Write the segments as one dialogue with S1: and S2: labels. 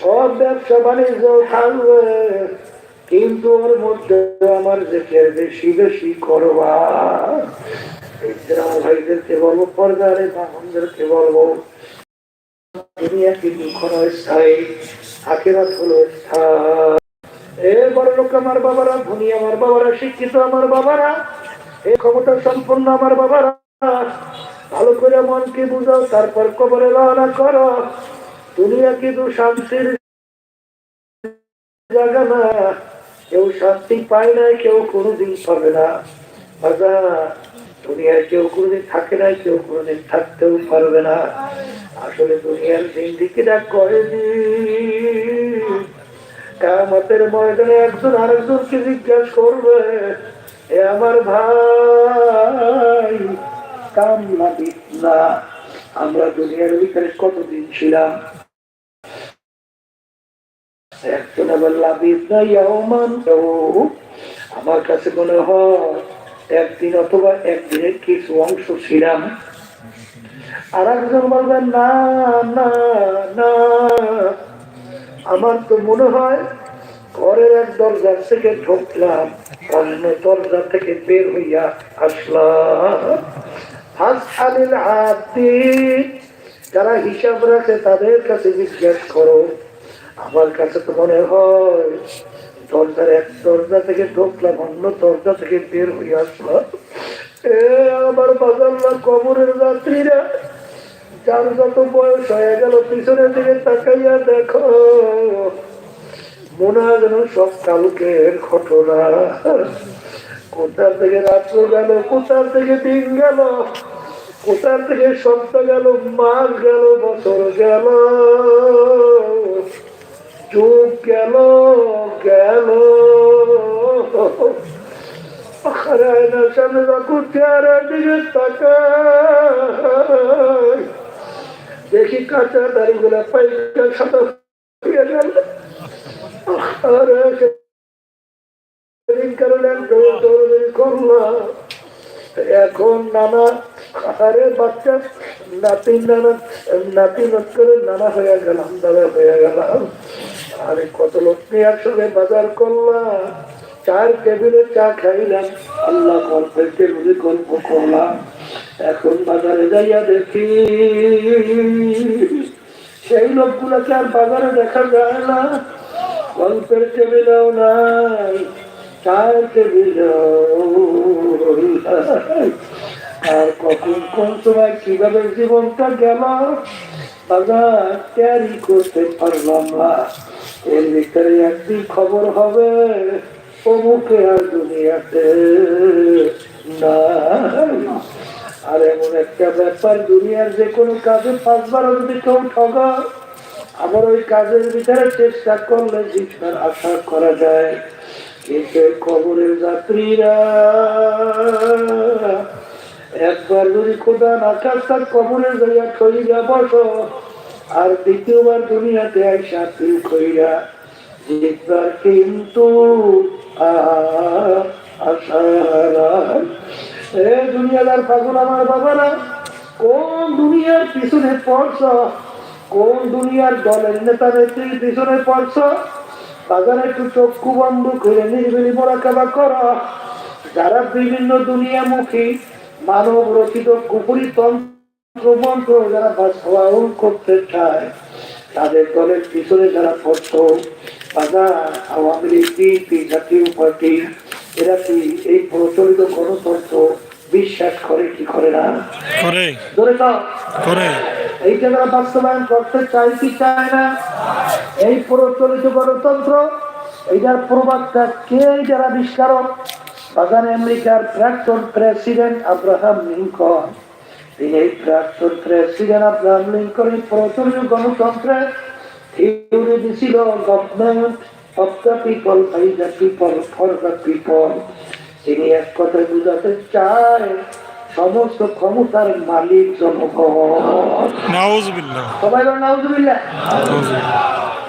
S1: সব ব্যবসা বাণিজ্য থাকবে, কিন্তু ওর মধ্যে আমার দেখে বেশি বেশি করবা ভাইদেরকে বলব, পর্দারে বাহনদেরকে বলব কিন্তু এ আমার বাবারা আমার বাবারা, শিক্ষিত আমার বাবারা আমার বাবারা, ভালো করে মনকে বুঝাও, তারপর কবরে রওনা করো। দুনিয়া কিন্তু শান্তির জায়গা না। কেউ শান্তি পায় না কেউ কোনোদিন পাবে না। বাজা দুনিয়ায় কেউ কোনোদিন থাকে না কেউ কোনোদিন থাকতেও পারবে না। আসলে দুনিয়ার জিন্দিগিটা করে কামতের ময়দানে একজন আরেকজনকে জিজ্ঞাসা করবে, এ আমার ভাই, কাম না। আমরা দুনিয়ার ভিতরে কতদিন ছিলাম? একজন ইয়ামান আমার কাছে মনে হয়, একদিন অথবা একদিনের কিছু অংশ ছিলাম। আর একজন বলবেন, না না না। আমার তো মনে হয়, ঘরের এক দরজা থেকে ঢুকলাম, অন্য দরজা থেকে বের হইয়া আসলাম। যারা হিসাব রাখে তাদের কাছে জিজ্ঞেস করো। আমার কাছে তো মনে হয় দরজার এক দরজা থেকে ঢুকলাম, অন্য দরজা থেকে বের হয়ে আসলাম। এ আমার বাজাল্লা কবরের যাত্রীরা, যার যত বয়স হয়ে গেল, পিছনের দিকে তাকাইয়া দেখো, মনে হয় যেন সব কালকের ঘটনা। কোথা থেকে রাত্র গেল কোথা থেকে দিন গেল কোথা থেকে সপ্তাহ গেল, মাস গেল, বছর গেল। সামনে যখন চেহারার দিকে দেখি কাঁচা দাড়িগুলা পাইকা সাদা গেল। এখন নানা আরে বাচ্চা নাতি নানা, নাতি নত করে নানা হয়ে গেলাম, দাদা হয়ে গেলাম। আরে কত লোক নিয়ে একসঙ্গে বাজার করলাম। চার টেবিলে চা খাইলাম। আল্লাহ গল্পের টেবিলে গল্প করলাম। এখন বাজারে যাইয়া দেখি, সেই লোকগুলোকে আর বাজারে দেখা যায় না। গল্পের টেবিলেও নাই, চার টেবিলেও আর কখন কোন সময় কীভাবে জীবনটা গেল, বাজার ক্যারি করতে পারলাম না। এর ভিতরে একদিন খবর হবে, অমুকে আর দুনিয়াতে না আর এমন একটা ব্যাপার, দুনিয়ার যে কোনো কাজে পাঁচবার যদি কেউ ঠগা আবার ওই কাজের ভিতরে চেষ্টা করলে জিতবার আশা করা যায়। কিন্তু খবরের যাত্রীরা, একবার যদি খোদা আকাশ তার কবরে যাইয়া খইরা বসো। আর দ্বিতীয়বার দুনিয়াতে আইসা খইরা জিতবার কিন্তু দুনিয়াদার পাগল আমার বাবারা, কোন দুনিয়ার পিছনে পড়ছ? কোন দুনিয়ার দলের নেতা নেত্রীর পিছনে পড়ছ? বাজারে একটু চক্ষু বন্ধ করে নির্বিলি মোরাকাবা কর। যারা বিভিন্ন দুনিয়ামুখী মানব রচিত কুপুরি তন্ত্র মন্ত্র যারা বাস্তবায়ন করতে চায় তাদের দলের পিছনে যারা পড়ত বাজার আওয়ামী লীগ বিএনপি জাতীয় পার্টি এরা কি এই প্রচলিত গণতন্ত্র বিশ্বাস করে কি করে না?
S2: করে।
S1: ধরে
S2: করে।
S1: এইটা যারা বাস্তবায়ন করতে চায় কি চায় না? এই প্রচলিত গণতন্ত্র এইটার প্রবাদটা কে যারা আবিষ্কারক বাগান আমেরিকার প্রাক্তন প্রেসিডেন্ট আব্রাহাম লিঙ্কন। তিনি এই প্রাক্তন প্রেসিডেন্ট আব্রাহাম লিঙ্কন এই প্রচলিত গণতন্ত্রের থিওরি দিছিল government of the people by the people for the people তিনি এক কথায় বুঝাতে চায় সমস্ত ক্ষমতার মালিক জনগণ। সবাই নাউজুবিল্লাহ।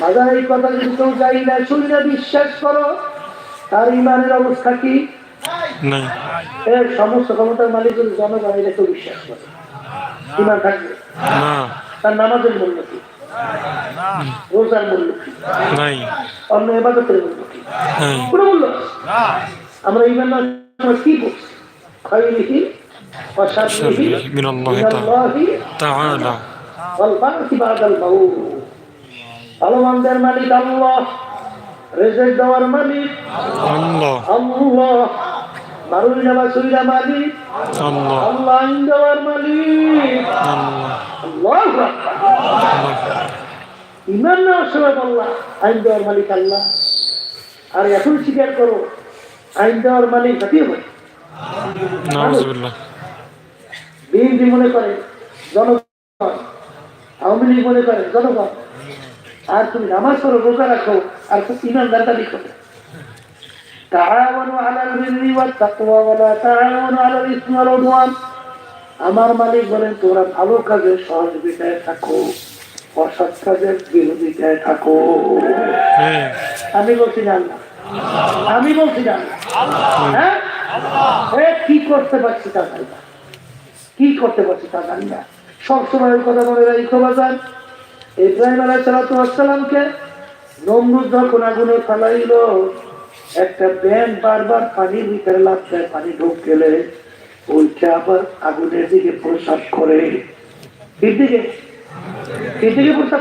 S1: বাজার এই কথা যদি কেউ যাই না শুনি না বিশ্বাস করো তার ইমানের অবস্থা কি? এর সমস্ত ক্ষমতার মালিক যদি জনগণ এটা কেউ বিশ্বাস করে ইমান থাকবে
S2: না
S1: তার নামাজের মূল্য কি রোজার মূল্য কি
S2: নাই
S1: অন্য এবাদতের মূল্য কি
S2: নাই
S1: কোনো মূল্য নেই। আমরা ইমান না আমরা কি বলছি খাইরিহি ওয়াশাররিহি
S2: شره من الله تعالى
S1: মিনাল্লাহি
S2: تعالى
S1: ওয়াল বা'সি বাদাল মাউত ভালো মন্দের মালিক আল্লাহ রেজেক দেওয়ার মালিক
S2: الله
S1: আল্লাহ ইমান আইন মালিক আর এখন স্বীকার করো আইন দেওয়ার মালিক বিএনপি মনে করে জনগণ। আওয়ামী লীগ মনে করে জনগণ। আর তুমি নামাজ করো রোজা রাখো আর ইমানদারটা লিখো تعاونوا على البر والتقوى ولا تعاونوا على الاثم والعدوان আমার মালিক বলেন তোমরা ভালো কাজের সহযোগিতায় থাকো অসৎ কাজের বিরোধিতায় থাকো
S2: إيه
S1: আমি বলছি না আল্লাহ। আমি বলছি না আল্লাহ। হ্যাঁ এ, কি করতে পারছি তা জানি না কি করতে পারছি তা জানি না সবসময় ওই কথা মনে রাখি বাজান ইব্রাহিম আলাহ সালাতামকে নমরুদ যখন আগুনে ফালাইল একটা ব্যান বারবার পানির ভিতরে লাগছে পানি ঢোক গেলে ওইটা আবার আগুনের দিকে প্রসাদ করে। এর দিকে? এর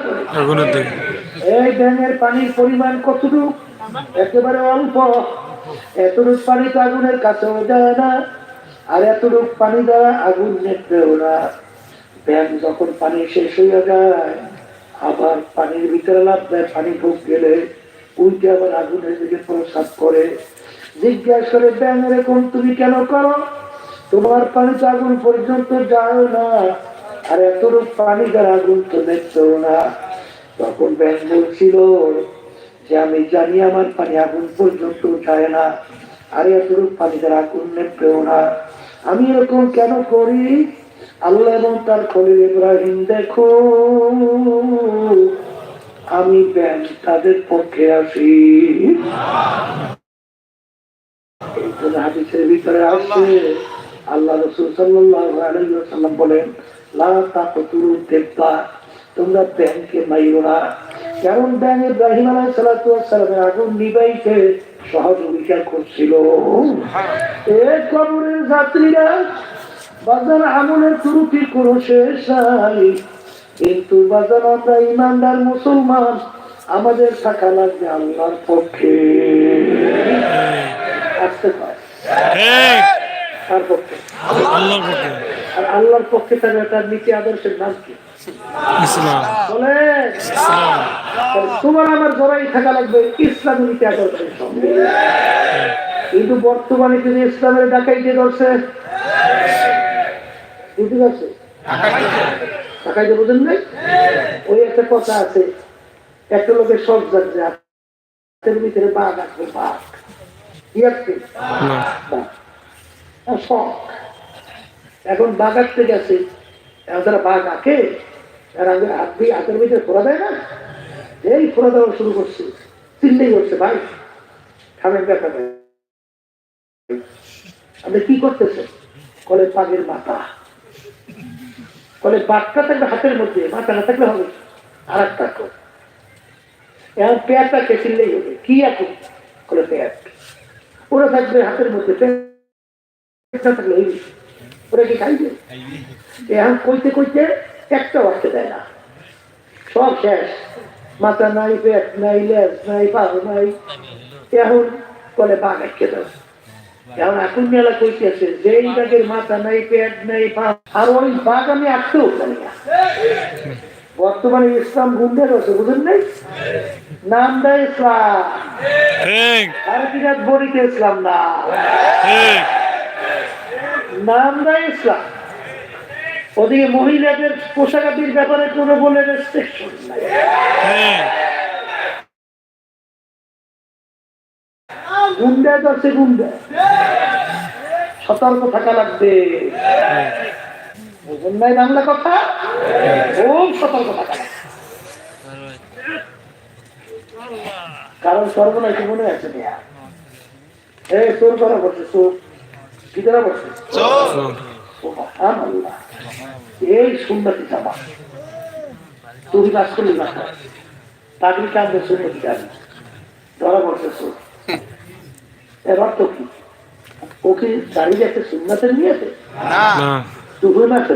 S1: করে?
S2: আগুনের দিকে।
S1: এই ব্যাঙের পানির পরিমাণ কতটুকু? একেবারে অল্প। এতটুক পানি তো আগুনের কাছেও যায় না আর এতটুক পানি দ্বারা আগুন নেপেও না। ব্যাং যখন পানি শেষ হয়ে যায় আবার পানির ভিতরে লাভ দেয় পানি ঢুক গেলে উল্টে আবার আগুনের দিকে প্রসাদ করে। জিজ্ঞাসা করে ব্যাং এরকম তুমি কেন করো? তোমার পানি তো আগুন পর্যন্ত যায় না। আর এতটুক পানি দ্বারা আগুন তো দেখতেও না। তখন ব্যাং বলছিল, যে আমি জানি আমার পানি আগুন পর্যন্ত যায় না, আর এতটুকু পানি দ্বারা আগুন নেপেও না। আমি এরকম কেন করি? আল্লাহ এবং তার খলিল ইব্রাহিম, দেখো। আমি তাদের পক্ষে আসি হাদিসের ভিতরে আসছে আল্লাহ রসুল ওয়াসাল্লাম বলেন লা তাকতুলু দেবতা তোমরা ব্যাংকে মাইরো না। কারণ ব্যাং ইব্রাহিম আগুন নিবাইতে সহযোগিতা করছিল। এ কবরের যাত্রীরা বাজার আমলের ত্রুটি কোনো শেষ নাই। কিন্তু বাজার আমরা ইমানদার মুসলমান। আমাদের থাকা লাগবে আল্লাহর পক্ষে। আসতে পারে। পক্ষে?
S2: আল্লাহর পক্ষে।
S1: আর আল্লাহর পক্ষে থাকা তার নীতি আদর্শের নাম কি? তোমার আমার জড়াই থাকা লাগবে ইসলামী নীতি আদর্শের সঙ্গে। কিন্তু বর্তমানে যদি ইসলামের ডাকাইতে ধরছে। বুঝতে পারছে ডাকাইতে বুঝেন নাই ওই একটা কথা আছে একটা লোকের সব যাচ্ছে হাতের ভিতরে বাঘ আছে বাঘ। শখ। এখন বাঘ আঁকতে গেছে এখন তারা বাঘ আঁকে আর আগে হাত দিয়ে হাতের ভিতরে ফোড়া দেয় না? এই ফোড়া দেওয়া শুরু করছে চিল্লেই করছে ভাই। খামের ব্যাপার আপনি কি করতেছেন? কলে পাগের মাথা। কলে বাঘটা থাকবে হাতের মধ্যে মাথা না থাকলে হবে আর একটা কর এখন পেয়ারটাকে চিল্লেই হবে। কি এখন কলে পেয়ার। ওরা থাকবে হাতের মধ্যে থাকলে হইবে ওরা কি খাইবে? এখন কইতে কইতে আসতে দেয় না। সব শেষ। মাথা নাই, পেট নাই, লেজ নাই, পা নাই। এখন বলে বাঘ দাও এখন এখন মেলা বাঘের মাথা নাই পেট নাই পা আর ওই বাঘ আমি আটকেও জানি না। বর্তমানে ইসলাম গুন্ডে রয়েছে বুঝলেন নাই? নাম দেয় ইসলাম। আর বিরাট বড়িতে ইসলাম না। নাম দেয় ইসলাম। ওদিকে মহিলাদের পোশাকাদির ব্যাপারে কোনো বলে রেস্ট্রিকশন নাই। গুন্ডা ধরছে গুন্ডা। সতর্ক থাকা লাগবে। বুঝলেন নাই বাংলা কথা? খুব সতর্ক থাকা কারণ সর্বনাশ মনে আছে এই চোর করা বসে চোর। কি করা বসে। এই সুন্নতি জামা তুমি বাস করলি না পাগড়ি কান্দে শুনে জানি ধরা পড়ছে সুর এর অর্থ কি? ওকে দাঁড়িয়ে একটা সুন্নাতে নিয়েছে?
S3: না।
S1: মাসে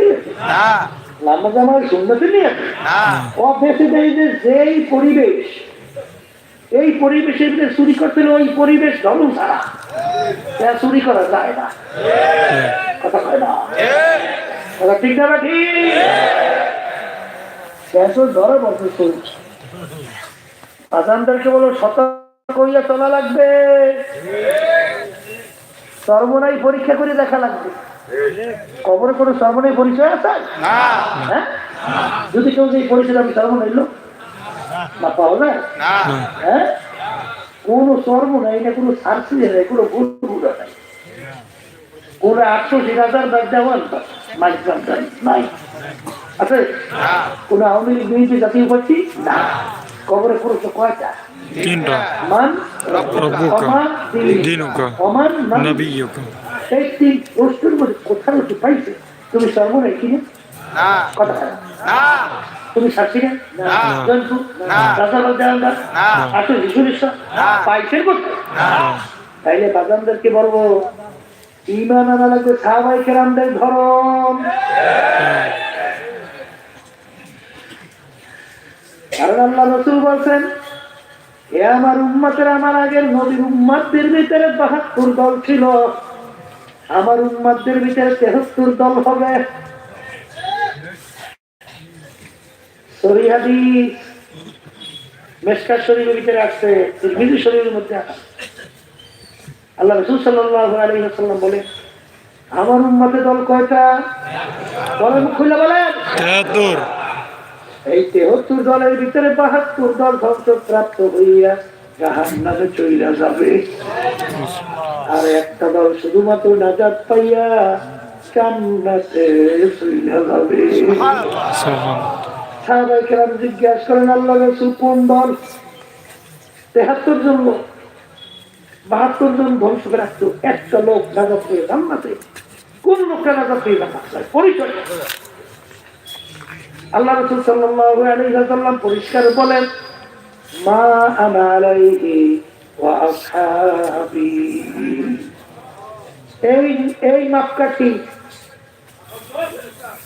S1: নিয়েছে?
S3: না।
S1: লাম্বা জামার সুন্নতে নিয়েছে?
S3: না।
S1: ও বেশি দেয় যে যেই পরিবেশ এই পরিবেশের ভিতরে চুরি করতে ওই পরিবেশ ধর্ম ছাড়া। তা চুরি করা যায় না। কথা কয় না? কথা ঠিক না ঠিক? ধরে বলতে চলছে। আজানদেরকে বলো সতর্ক হইয়া চলা লাগবে। সর্বনাই পরীক্ষা করে দেখা লাগবে। কবরে কোনো সর্বনাই পরিচয় আছে? হ্যাঁ? যদি কেউ যে পরিচয় আমি সর্বনাই লোক না যায়?
S3: না।
S1: হ্যাঁ? কোনো সর্ব নাই না কোনো সার্সি নাই কোনো বুড়া নাই। কোনো আটশো হাজার ব্যাগ দেওয়ান মাইক নাই। আছে? কোনো আওয়ামী লীগ বিএনপি জাতীয় পার্টি? না। কবরে পুরুষ কয়টা?
S2: তিনটা।
S1: মান
S2: রব্বুকা
S1: অমান
S2: দিনুকা।
S1: অমান নবী
S2: নবিয়ুকা।
S1: এই তিন প্রশ্নের মধ্যে একটু পাইছে? তুমি সর্বনাই কিনে?
S3: না।
S1: কথা
S3: না।
S1: তুমি সাক্ষী না। জন্তু?
S3: না।
S1: রাজা বাজানদার
S3: না।
S1: তাইলে বাজানদারকে বলব ইমান আনা লাগবে সাহাবাই কেরামদের ধরন। কারণ আল্লাহ রসুল বলছেন, এ আমার উম্মাতের আমার আগের নবীর উম্মাদের ভিতরে বাহাত্তর দল ছিল। আমার উম্মাদের ভিতরে তেহত্তর দল হবে। আসছে মধ্যে আল্লাহ সাল্লাম বলে আমার উম্মাতে দল কয়টা? বলেন, খুলে বলেন। এই তেহত্তর দলের ভিতরে বাহাত্তর দল ধ্বংসপ্রাপ্ত হইয়া জাহান নামে চইলা যাবে। আর একটা দল শুধুমাত্র নাজাত পাইয়া চইলা যাবে। জিজ্ঞাসা কোন দল? তেহাত্তর জন লোক। বাহাত্তর জন ধ্বংস রাখতো একটা লোক নাজাত পেয়ে কোন লোকটা নাজাত পেয়ে পরিচয়। আল্লাহ রসুল সাল্লাল্লাহু আলাইহি ওয়াসাল্লাম পরিষ্কার বলেন মা আনা আলাইহি ওয়া আসহাবি। এই এই মাপকাঠি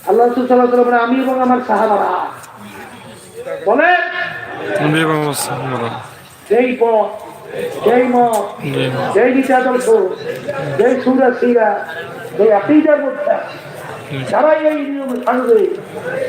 S1: আল্লাহ রসুল সাল্লাল্লাহু আলাইহি আমি এবং আমার সাহাবারা। বলে
S2: আমি এবং আমার সাহাবারা।
S1: যেই পথ যেই মত যেই বিচাদর্শ যেই সুরা সিরা যেই আকিদার মধ্যে যারাই এই নিয়মে থাকবে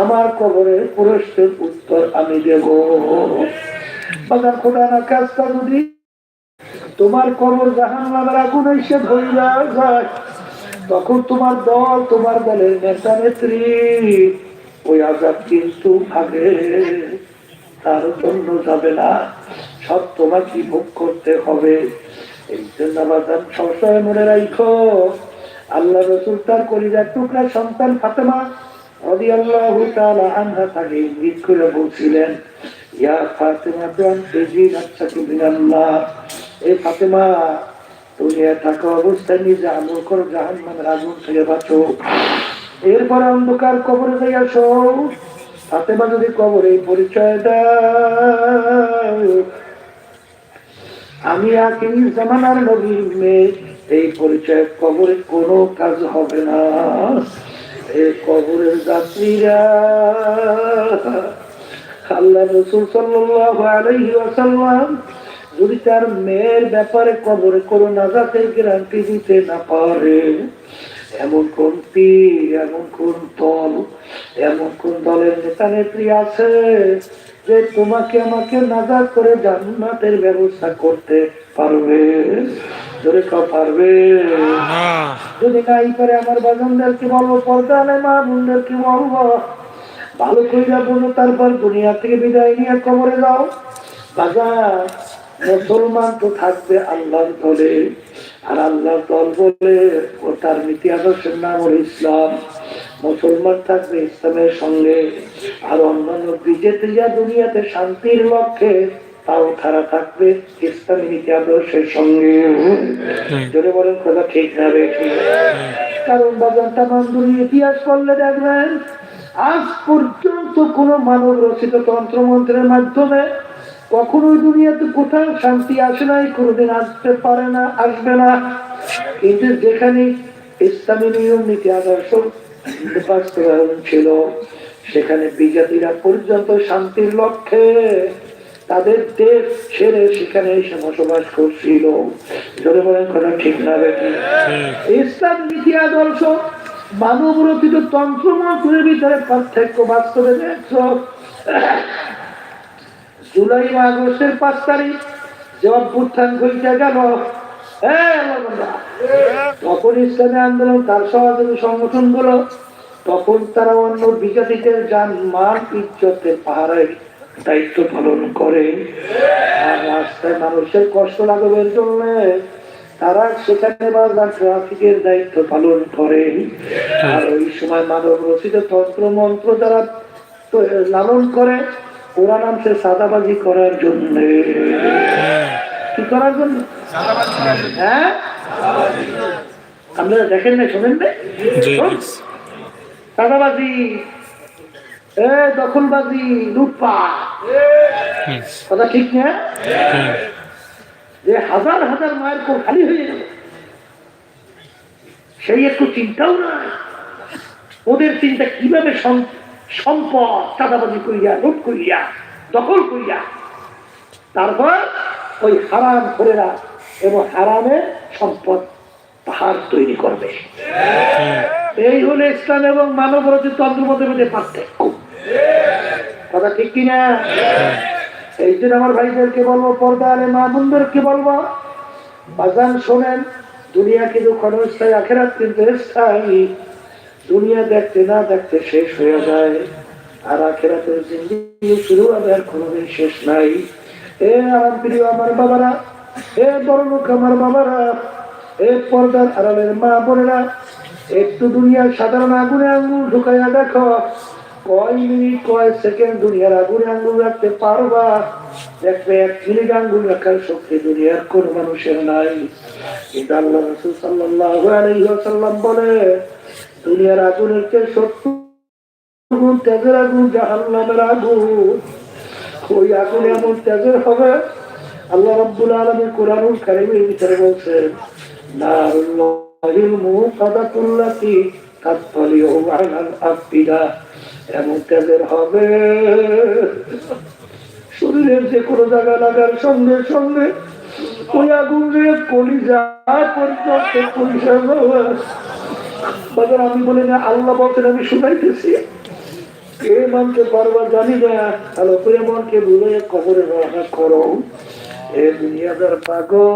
S1: আমার কবরের প্রশ্নের উত্তর আমি দেব। কাজটা যদি তোমার কবর জাহান নামের আগুন এসে ধরিয়া যায়। তখন তোমার দল, তোমার দলের নেতা, নেত্রী ওই আজাদ কিন্তু ভাগে। তার জন্য যাবে না। সব তোমাকে ভোগ করতে হবে। এই জন্য বাজান সবসময় মনে রাখো আল্লাহ রসুল তার কলিজার টুকরা সন্তান ফাতেমা এরপর অন্ধকার কবরে যাইয়া শো ফাতেমা যদি কবরে পরিচয় দাও, আমি আকিম জামানার নবীর মেয়ে, এই পরিচয় কবরে কোনো কাজ হবে না। এই কবরের যাত্রীরা, আল্লাহ রসুল ওয়াসাল্লাম যদি তার মেয়ের ব্যাপারে কবরে কোনো নাজাতের গ্যারান্টি দিতে না পারে, এমন কোন পীর, এমন কোন দল, এমন কোন দলের নেতা নেত্রী আছে যে তোমাকে আমাকে নাজাত করে জান্নাতের ব্যবস্থা করতে পারবে। ধরে কেউ পারবে। যদি নাই পারে আমার বাজনদেরকে বলব পর্দা নেই মা বোনদেরকে বলব। ভালো কইরা বলো তারপর দুনিয়া থেকে বিদায় নিয়ে কবরে যাও। বাজার মুসলমান তো থাকবে আল্লাহর দলে। আর আল্লাহর দল বলে ও তার নীতি আদর্শের নাম হল ইসলাম। মুসলমান থাকবে ইসলামের সঙ্গে আর অন্যান্য বিজেতে যা দুনিয়াতে শান্তির লক্ষ্যে তাও তারা থাকবে ইসলামী নীতি আদর্শের সঙ্গে। যদি বলেন কথা ঠিক না বেঠিক কারণ বাজার তামাম দুনিয়া ইতিহাস করলে দেখবেন আজ পর্যন্ত কোন মানব রচিত তন্ত্রমন্ত্রের মাধ্যমে কখনোই দুনিয়াতে কোথাও শান্তি আসে নাই কোনোদিন আসতে পারে না আসবে না। কিন্তু যেখানে ইসলামী নিয়ম নীতি আদর্শ ছিল সেখানে বিজাতিরা পর্যন্ত শান্তির লক্ষ্যে তাদের দেশ ছেড়ে সেখানে এসে বসবাস করছিল। যদি বলেন কথা ঠিক না ইসলাম নীতি আদর্শ মানব রচিত তন্ত্র মন্ত্রের ভিতরে পার্থক্য বাস্তবে দেখছ। জুলাই আগস্টের পাঁচ তারিখ যে অভ্যুত্থান ঘটে গেল তখন ইসলামী আন্দোলন তার সহযোগী সংগঠনগুলো তখন তারা অন্য বিজাতিদের যান মান ইজ্জতের পাহাড়ের দায়িত্ব পালন করে। আর রাস্তায় মানুষের কষ্ট লাঘবের জন্য তারা সেখানে ট্রাফিকের দায়িত্ব পালন করে। আর ওই সময় মানব রচিত তন্ত্র মন্ত্র তারা লালন করে। ওরা নামছে সাদাবাজি করার জন্য। কি করার জন্য? হ্যাঁ? আপনারা দেখেন না শোনেন না?
S2: জি
S1: এ দখলবাজি লুটপাট। কথা ঠিক না? যে হাজার হাজার মায়ের খালি হয়ে গেল সেই একটু চিন্তাও না। ওদের চিন্তা কীভাবে সম্পদ চাঁদাবাজি করিয়া লুট করিয়া দখল করিয়া তারপর ওই হারাম করেরা এবং হারামের সম্পদ পাহাড় তৈরি করবে। এই হলো ইসলাম এবং মানব রচিত তন্ত্রমতের মধ্যে পার্থক্য। কথা ঠিক কিনা? এই জন্য আমার ভাইদেরকে বলব, পর্দা আলে মা বোনদেরকে বলব, বাজান শোনেন, দুনিয়া কিন্তু ক্ষণস্থায়ী, আখেরাত কিন্তু স্থায়ী। দুনিয়া দেখতে না দেখতে শেষ হয়ে যায়, আর আখেরাতের জিন্দিগি শুরু হবে আর কোনোদিন শেষ নাই। এ আমার প্রিয়, আমার বাবারা এ বড় লোক আমার বাবারা, এ পর্দার আড়ালের মা বোনেরা, একটু দুনিয়ার সাধারণ আগুনে আঙুল ঢুকাইয়া দেখো। কয় মিনিট, কয় সেকেন্ড দুনিয়ার আগুনে আঙ্গুল রাখতে পারবা? দেখবে এক মিনিট আঙ্গুল রাখার শক্তি দুনিয়ার কোন মানুষের নাই। কিন্তু আল্লাহ রসুল সাল্লাহ আলহিহাসাল্লাম বলে, দুনিয়ার আগুনের সত্তর গুণ তেজের আগুন জাহান্নামের আগুন। ওই আগুন এমন তেজের হবে আল্লাহ রব্বুল আলমী কোরআনুল কারিমের ভিতরে বলছেন এমন হবে, শরীরের যে কোনো জায়গা লাগার সঙ্গে সঙ্গে ওই কলিজা পর্যন্ত পরিষা বাজার আমি বলি না, আল্লাহ বলতেন আমি শুনাইতেছি। কে মানতে পারবা জানি না। করে মনকে বুঝে কবরে রাখা করো। এ দুনিয়াদার পাগল